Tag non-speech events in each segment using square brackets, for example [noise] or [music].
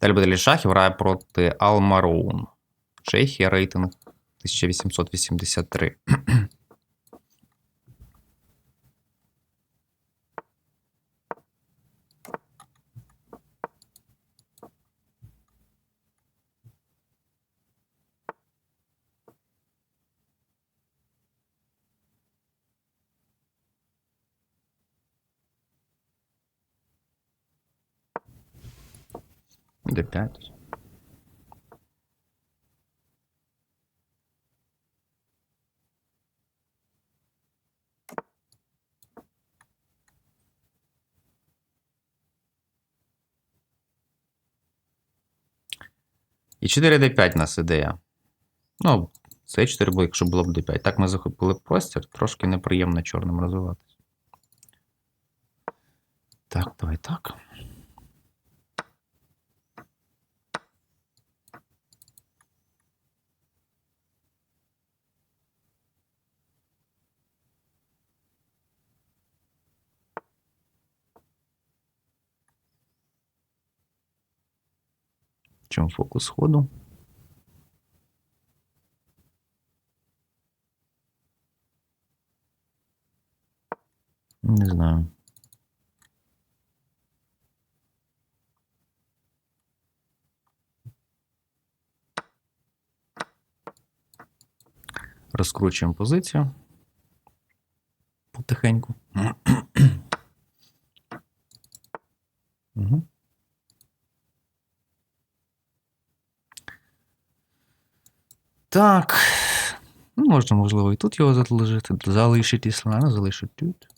Далі буде шахів грає проти Алмароун. Чехія, рейтинг 1883. [clears throat] Д5. І 4 d5 у нас ідея. Ну, це 4 було, якщо було б d5. Так ми захопили простір, трошки неприємно чорним розвиватися. Так, давай так. Чому фокус ходу? Не знаю. Розкручуємо позицію. Потихеньку. [clears throat] Угу. Так. Ну, можна, можливо, і тут його залишити. Залишити слона, залишити тут.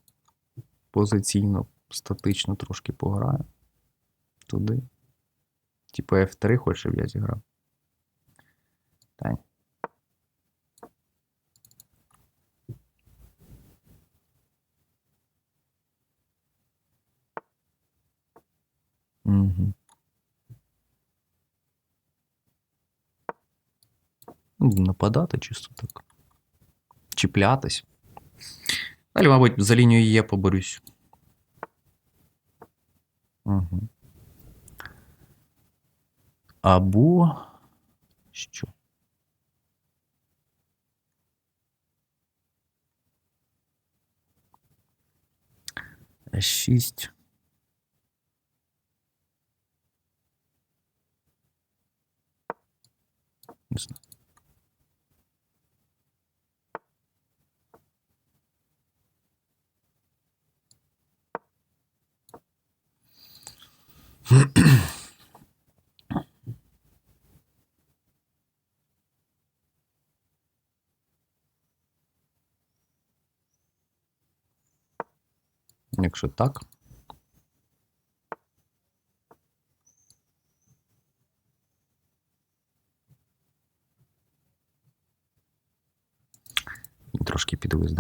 Позиційно, статично трошки пограю. Туди. Типу F3 хоче, щоб я зіграв. Тань. Угу. Нападати чисто так. Чіплятись. Далі, мабуть, за лінією Є поборюсь. Угу. Або. Що? С6. Не знаю. Якщо так. Трошки підвис,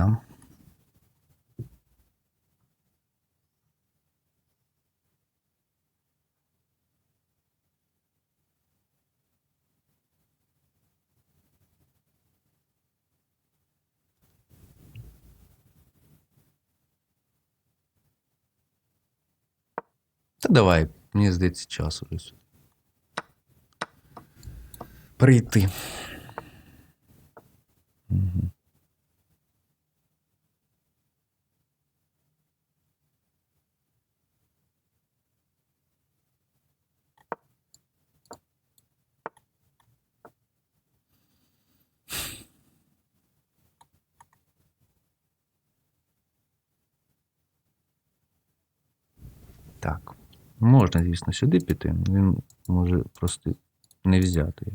давай, мені здається, час сюди. Прийти. Так. Можна, звісно, сюди піти. Він може просто не взяти.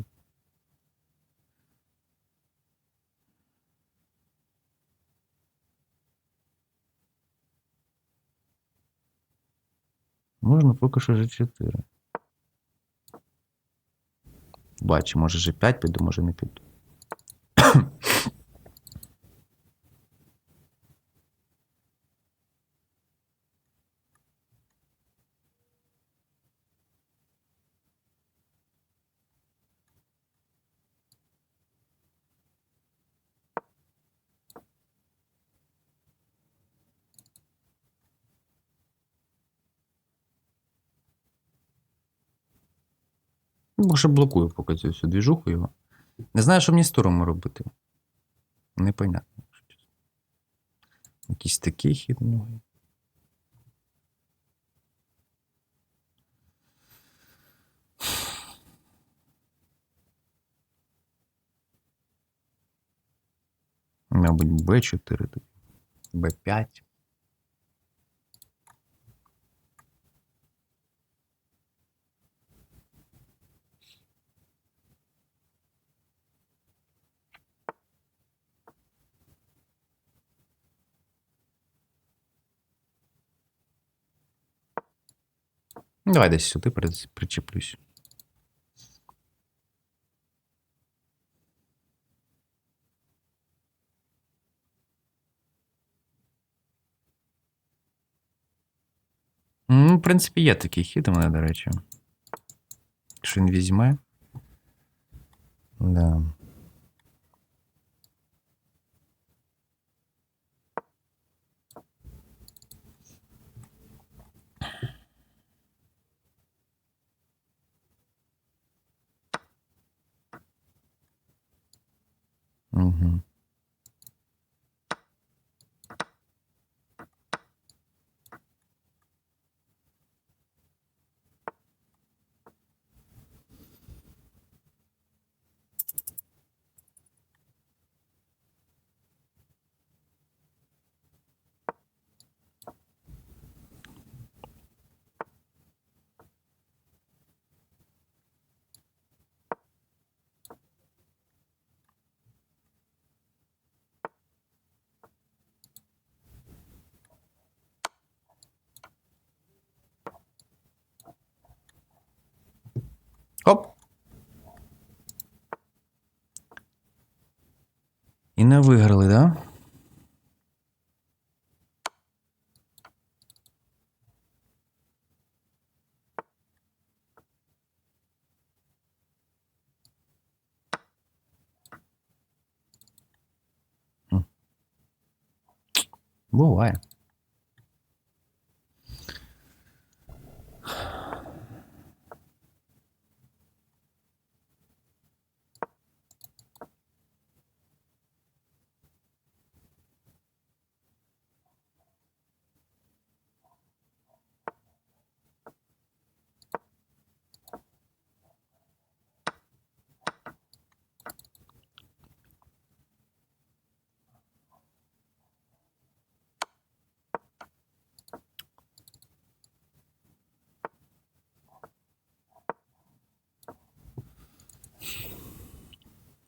Можна поки що G4. Бачу, може G5 піду, може не піду. Бо ще блокую поки цю всю двіжуху його. Не знаю, що мені з туром робити. Непонятно. Якийсь такий хід у нього. Мабуть, Б4 тоді. Б5. Давай десь сюди при- причеплюсь. Ну, в принципі, є такий хід у мене, до речі. Якщо він візьме. Да. Угу. Оп. І не виграли, да? Буває.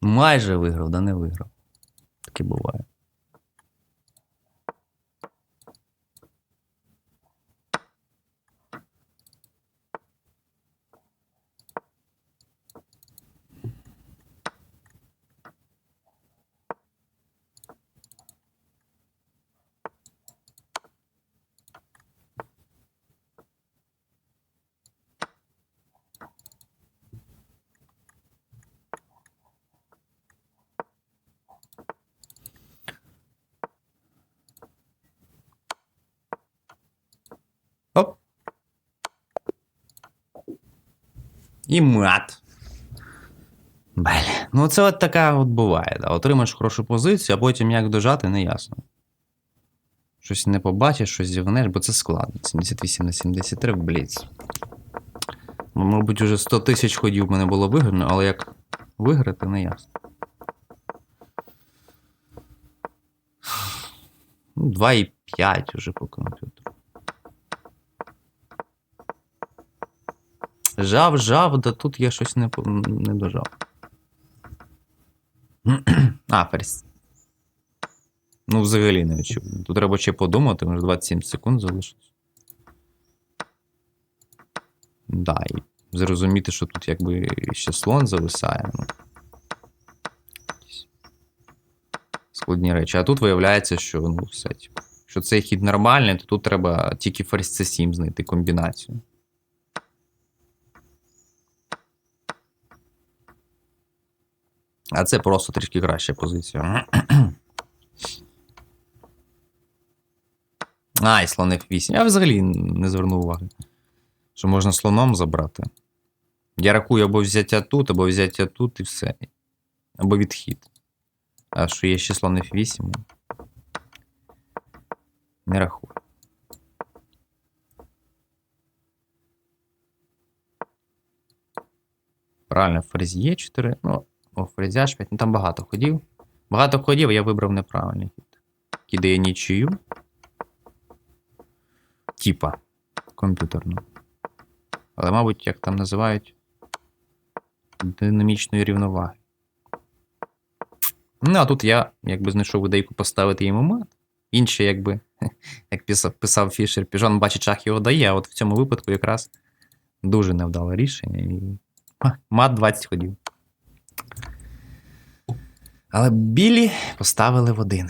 Майже виграв, да не виграв. Таке буває. Оп. І мат. Блін. Ну, це от така от буває. Да. Отримаєш хорошу позицію, а потім як дожати, не ясно. Щось не побачиш, щось зівнеш, бо це складно. 78 на 73 в бліц. Ну, Мабуть, уже 100 тисяч ходів мене було виграно, але як виграти, не ясно. Ну, 2,5 уже по комп'ютеру. Жав, жав, да тут я щось не, не дожав. [clears throat] а, ферзь. Ну, взагалі не відчув. Тут треба ще подумати, може 27 секунд залишилось. Да, і зрозуміти, що тут якби ще слон зависає. Ну. Складні речі. А тут виявляється, що ну, все. типу, Якщо цей хід нормальний, то тут треба тільки ферзь C7 знайти комбінацію. А це просто трішки краща позиція. А, і слон F8. Я взагалі не звернув уваги. Що можна слоном забрати. Я рахую або взяття тут, або взяття тут і все. Або відхід. А що є ще слон F8. Не рахую. Правильно, ферзь є 4. Ну, о, ферзь H5. Ну там багато ходів. Багато ходів, я вибрав неправильний хід. Кидає нічию. Типа комп'ютерну. Але, мабуть, як там називають динамічної рівноваги. Ну, а тут я якби знайшов ідейку поставити йому мат. Інше, якби, [laughs] як писав, писав Фішер, Піжон бачить шах його дає, а от в цьому випадку якраз дуже невдале рішення. І... Мат 20 ходів. Але білі поставили в один.